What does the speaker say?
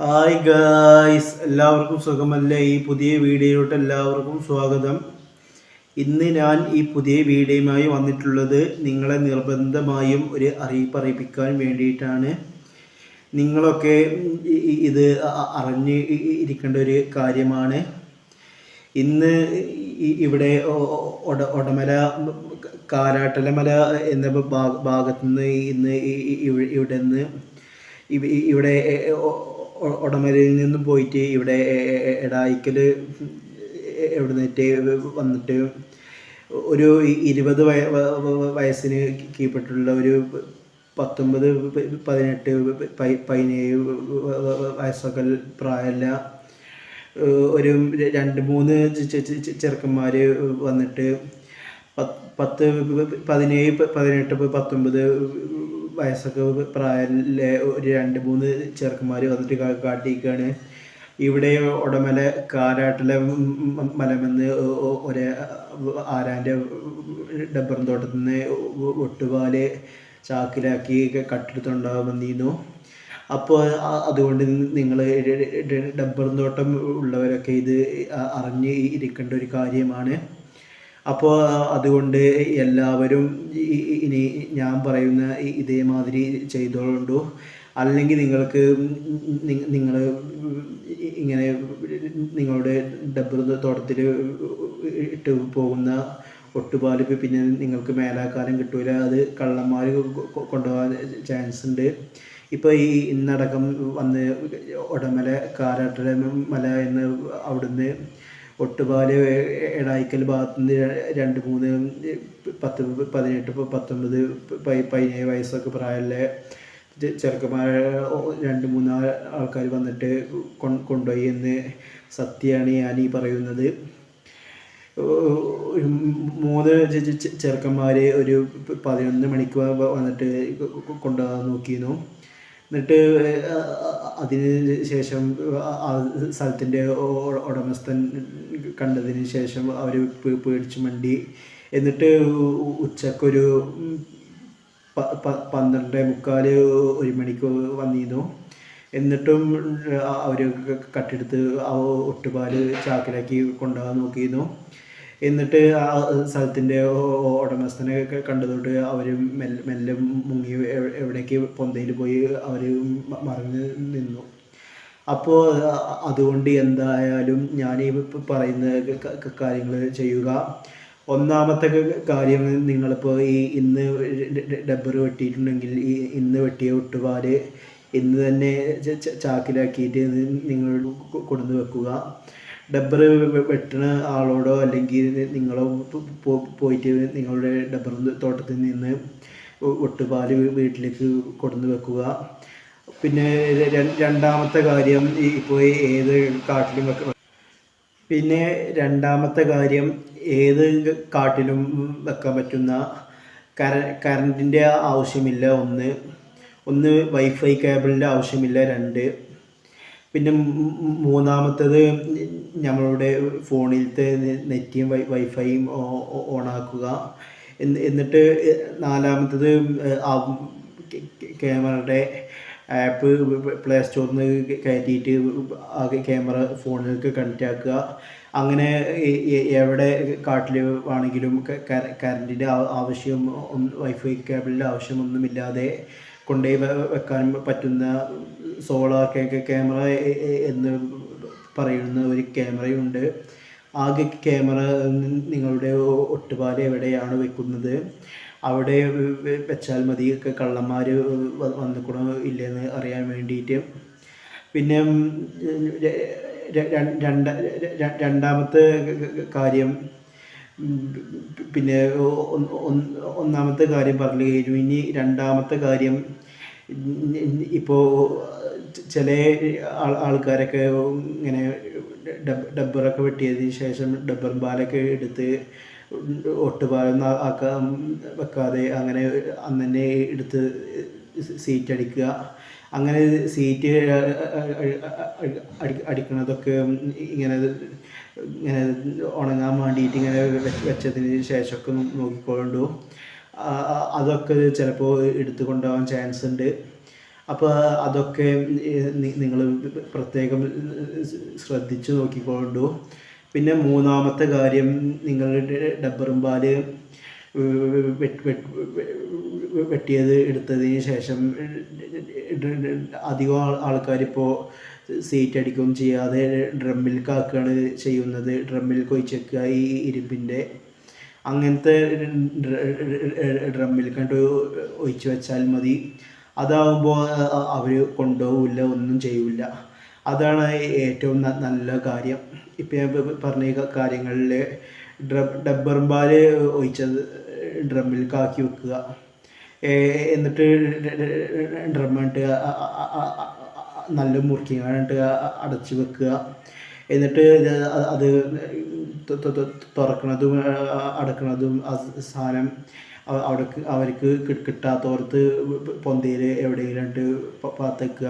Hi guys എല്ലാവർക്കും സുഖമല്ലേ? ഈ പുതിയ വീഡിയോയിലോട്ട് എല്ലാവർക്കും സ്വാഗതം. ഇന്ന് ഞാൻ ഈ പുതിയ വീഡിയോയുമായി വന്നിട്ടുള്ളത് നിങ്ങളെ നിർബന്ധമായും ഒരു അറിയിപ്പ് അറിയിപ്പിക്കാൻ വേണ്ടിയിട്ടാണ്. നിങ്ങളൊക്കെ ഇത് അറിഞ്ഞ് ഇരിക്കേണ്ട ഒരു കാര്യമാണ്. ഇന്ന് ഇവിടെ ഒടമല കാരാട്ടലമല എന്ന ഭാഗത്തുനിന്ന് ഇന്ന് ഇവിടെ നിന്ന് ഇവിടെ ഒ- നിന്നും പോയിട്ട് ഇവിടെ എടായിക്കൽ എവിടെ നിന്നിട്ട് വന്നിട്ട് ഒരു ഇരുപത് വയസ്സിന് കീഴ്പ്പെട്ടുള്ള ഒരു പത്തൊമ്പത് പതിനെട്ട് പതിനേഴ് വയസ്സൊക്കെ പ്രായമല്ല ഒരു രണ്ട് മൂന്ന് ചെറുക്കന്മാർ വന്നിട്ട് പത്ത് പതിനേഴ് പതിനെട്ട് പത്തൊമ്പത് വയസ്സൊക്കെ പ്രായം ഒരു രണ്ട് മൂന്ന് ചെറുക്കന്മാർ വന്നിട്ട് കാട്ടിയിരിക്കുകയാണ് ഇവിടെ ഉടമല കാരാട്ടിലെ മലമെന്ന് ഒരു ആരാന്റെ ഡബ്ബറും തോട്ടത്തിൽ നിന്ന് ഒട്ടുപാൽ ചാക്കിലാക്കി കട്ടെടുത്തുണ്ടാകുമെന്നിരുന്നു അപ്പോൾ അതുകൊണ്ട് നിങ്ങൾ ഡബ്ബറും തോട്ടം ഉള്ളവരൊക്കെ ഇത് അറിഞ്ഞ് ഇരിക്കേണ്ട ഒരു കാര്യമാണ്. അപ്പോൾ അതുകൊണ്ട് എല്ലാവരും ഇനി ഞാൻ പറയുന്ന ഇതേമാതിരി ചെയ്തോളൂ അല്ലെങ്കിൽ നിങ്ങൾക്ക് നിങ്ങൾ ഇങ്ങനെ നിങ്ങളുടെ ഡബ്ബർ തോട്ടത്തിൽ ഇട്ട് പോകുന്ന ഒട്ടുപാൽ പിന്നെ നിങ്ങൾക്ക് മേലാക്കാലം കിട്ടൂല. അത് കള്ളന്മാർ കൊണ്ടുപോകാൻ ചാൻസ് ഉണ്ട് ഇപ്പോൾ ഈ ഇന്നടക്കം വന്ന് ഉടമല കാരാട്ടര മല എന്ന് അവിടുന്ന് ഒട്ടുപാൽ എടായിക്കൽ ഭാഗത്തു നിന്ന് രണ്ട് മൂന്ന് പത്ത് പതിനെട്ട് പത്തൊമ്പത് പതിനേഴ് വയസ്സൊക്കെ പ്രായമുള്ള ചെറുക്കന്മാർ രണ്ട് മൂന്ന് ആൾക്കാർ വന്നിട്ട് കൊണ്ടുപോയി എന്ന് സത്യമാണ് ഞാൻ ഈ പറയുന്നത് മൂന്ന് ചെറുക്കന്മാർ ഒരു പതിനൊന്ന് മണിക്ക് വന്നിട്ട് കൊണ്ടുപോകാൻ നോക്കിയിരുന്നു. എന്നിട്ട് അതിന് ശേഷം ആ സ്ഥലത്തിന്റെ ഉടമസ്ഥൻ കണ്ടതിന് ശേഷം അവർ പേടിച്ച് മണ്ടി. എന്നിട്ട് ഉച്ചക്കൊരു പന്ത്രണ്ടേ മുക്കാൽ ഒരു മണിക്ക് വന്നിരുന്നു. എന്നിട്ടും അവർ കട്ടെടുത്ത് ഒട്ടുപാൽ ചാക്കിലാക്കി കൊണ്ടുപോകാൻ നോക്കിയിരുന്നു. എന്നിട്ട് ആ സ്ഥലത്തിന്റെ ഉടമസ്ഥനെ കണ്ടതോട്ട് അവർ മെല്ലെ മെല്ലെ മുങ്ങി എവ്- എവിടേക്ക് പൊന്തയിൽ പോയി അവർ മറിഞ്ഞ് നിന്നു. അപ്പോൾ അതുകൊണ്ട് എന്തായാലും ഞാൻ ഈ പറയുന്ന കാര്യങ്ങൾ ചെയ്യുക. ഒന്നാമത്തെ കാര്യം നിങ്ങളിപ്പോൾ ഈ ഇന്ന് ഡബ്ബർ വെട്ടിയിട്ടുണ്ടെങ്കിൽ ഈ ഇന്ന് വെട്ടിയ ഒട്ടുപാൽ ഇന്ന് തന്നെ ചാക്കിലാക്കിയിട്ട് നിങ്ങൾ കൊണ്ടുവന്ന് വെക്കുക ഡബ്ബർ വെട്ടുന്ന ആളോടോ അല്ലെങ്കിൽ നിങ്ങളോ പോയിട്ട് നിങ്ങളുടെ ഡബ്ബർ തോട്ടത്തിൽ നിന്ന് ഒട്ടുപാൽ വീട്ടിലേക്ക് കൊണ്ടുവന്ന് വെക്കുക. പിന്നെ രണ്ടാമത്തെ കാര്യം ഇപ്പോൾ ഏത് കാട്ടിലും വെക്കണം പിന്നെ രണ്ടാമത്തെ കാര്യം ഏത് കാട്ടിലും വെക്കാൻ പറ്റുന്ന കര കറണ്ടിന്റെ ആവശ്യമില്ല ഒന്ന്. ഒന്ന് വൈഫൈ കേബിളിന്റെ ആവശ്യമില്ല രണ്ട്. പിന്നെ മൂന്നാമത്തേത് നമ്മളുടെ ഫോണിലത്തെ നെറ്റും വൈഫൈയും ഓണാക്കുക. എന്നിട്ട് നാലാമത്തേത് ക്യാമറയുടെ ആപ്പ് പ്ലേ സ്റ്റോറിൽ നിന്ന് കയറ്റിയിട്ട് ആ ക്യാമറ ഫോണിലേക്ക് കണക്റ്റ് ആക്കുക. അങ്ങനെ എവിടെ കാട്ടിൽ ആണെങ്കിലും കറണ്ടിന്റെ ആവശ്യം വൈഫൈ കേബിളിന്റെ ആവശ്യമൊന്നുമില്ലാതെ കൊണ്ടുപോയി വെക്കാൻ പറ്റുന്ന സോളാർ ക്യാമറ എന്ന് പറയുന്ന ഒരു ക്യാമറയുണ്ട്. ആകെ ക്യാമറ നിങ്ങളുടെ ഒട്ടുപാൽ എവിടെയാണ് വെക്കുന്നത്? അവിടെ വെച്ചാൽ മതി. കള്ളന്മാർ വന്നിക്കണോ ഇല്ലെന്ന് അറിയാൻ വേണ്ടിയിട്ട് പിന്നെ രണ്ട രണ്ടാമത്തെ കാര്യം പിന്നെ ഒന്നാമത്തെ കാര്യം പറഞ്ഞു കഴിഞ്ഞു ഇനി രണ്ടാമത്തെ കാര്യം ഇപ്പോൾ ചില ആൾക്കാരൊക്കെ ഇങ്ങനെ ഡബ് ഡബ്ബറൊക്കെ വെട്ടിയതിന് ശേഷം ഡബ്ബർ പാലൊക്കെ എടുത്ത് ഒട്ടുപാലൊന്നും ആക്കാൻ വെക്കാതെ അങ്ങനെ അന്ന് തന്നെ എടുത്ത് സീറ്റ് അടിക്കുക അങ്ങനെ സീറ്റ് അടിക്കണതൊക്കെ ഇങ്ങനെ ഇങ്ങനെ ഉണങ്ങാൻ വേണ്ടിയിട്ട് ഇങ്ങനെ വെച്ചതിന് ശേഷമൊക്കെ നോക്കിക്കൊണ്ടു അതൊക്കെ ചിലപ്പോൾ എടുത്തു കൊണ്ടുപോകാൻ ചാൻസ് ഉണ്ട്. അപ്പോൾ അതൊക്കെ നിങ്ങൾ പ്രത്യേകം ശ്രദ്ധിച്ചു നോക്കിക്കൊണ്ടു. പിന്നെ മൂന്നാമത്തെ കാര്യം നിങ്ങളുടെ ഡബ്ബറും പാൽ വെട്ട് വെട്ട് വെട്ടിയത് എടുത്തതിന് ശേഷം അധികം ആൾക്കാരിപ്പോൾ സീറ്റ് അടിക്കുകയും ചെയ്യാതെ ഡ്രമ്മിൽ കാക്കുകയാണ് ചെയ്യുന്നത്. ഡ്രമ്മിൽ കൊഴിച്ചേക്കുക ഈ ഇരുമ്പിന്റെ അങ്ങനത്തെ ഡ്രമ്മിൽ കണ്ട് ഒഴിച്ച് വെച്ചാൽ മതി. അതാവുമ്പോൾ അവർ കൊണ്ടുപോകില്ല ഒന്നും ചെയ്യില്ല. അതാണ് ഏറ്റവും നല്ല കാര്യം. ഇപ്പം ഞാൻ പറഞ്ഞ കാര്യങ്ങളിൽ ഡ്ര ഡബ്ബറും പാൽ ഒഴിച്ചത് ഡ്രമ്മിൽ കാക്കി വെക്കുക. എന്നിട്ട് ഡ്രമ്മിട്ട് നല്ല മുറുക്കിങ്ങാണ്ട് അടച്ചു വെക്കുക. എന്നിട്ട് അത് തുറക്കണതും അടക്കണതും സാധനം അവിടെ അവർക്ക് കിട്ടാത്തവർക്ക് പൊന്തയിൽ എവിടെയെങ്കിലും പാത്തേക്കുക.